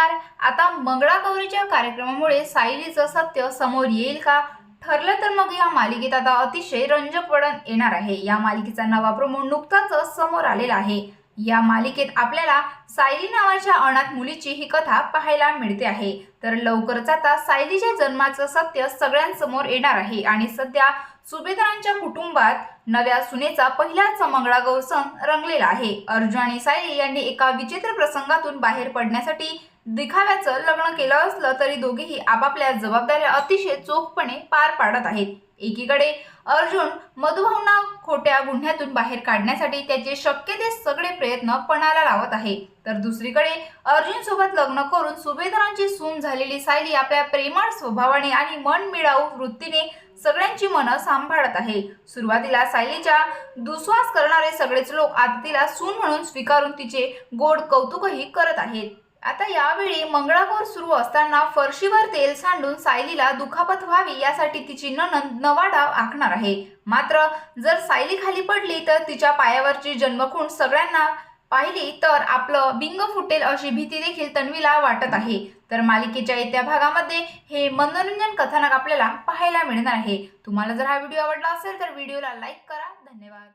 नमस्कार. आता मंगळागौरीच्या कार्यक्रमामुळे सायलीचं सत्य समोर येईल का? ठरलं तर मग या मालिकेत आता अतिशय रंजक वळण येणार आहे. या मालिकेचा नवा प्रमो नुकताच समोर आलेला आहे. या मालिकेत आपल्याला सायली नावाच्या अनाथ मुलीची ही कथा पाहायला मिळते आहे. तर लवकरच आता सायलीच्या जन्माचं सत्य सगळ्यांसमोर येणार आहे आणि सध्या सुभेदारांच्या कुटुंबात नव्या सुनेचा पहिलाच मंगळागौर सण रंगलेला आहे. अर्जुन आणि सायली यांनी एका विचित्र प्रसंगातून बाहेर पडण्यासाठी दिखाव्याचं लग्न केलं असलं तरी दोघेही आपापल्या जबाबदाऱ्या अतिशय चोखपणे पार पाडत आहेत. एकीकडे अर्जुन मधुभावना खोट्या गुन्ह्यातून बाहेर काढण्यासाठी त्याचे शक्य ते सगळे प्रयत्न पणाला लावत आहे. तर दुसरीकडे अर्जुन सोबत लग्न करून सुभेदारांची सून झालेली सायली आपल्या प्रेमळ स्वभावाने आणि मन मिळावू वृत्तीने सगळ्यांची मनं सांभाळत आहे. सुरुवातीला सायलीच्या दुस्वास करणारे सगळेच लोक आता तिला सून म्हणून स्वीकारून तिचे गोड कौतुकही करत आहेत. आता यावेळी मंगळागौर सुरू असताना फरशीवर तेल सांडून सायलीला दुखापत व्हावी यासाठी तिची नणंद नवा डाव आखणार आहे. मात्र जर सायली खाली पडली तर तिच्या पायावरची जन्मखूण सगळ्यांना पाहिली तर आपलं बिंग फुटेल अशी भीती देखील तन्वीला वाटत आहे. तर मालिकेच्या येत्या भागामध्ये हे मनोरंजन कथानक आपल्याला पाहायला मिळणार आहे. तुम्हाला जर हा व्हिडिओ आवडला असेल तर व्हिडिओला लाईक करा. धन्यवाद.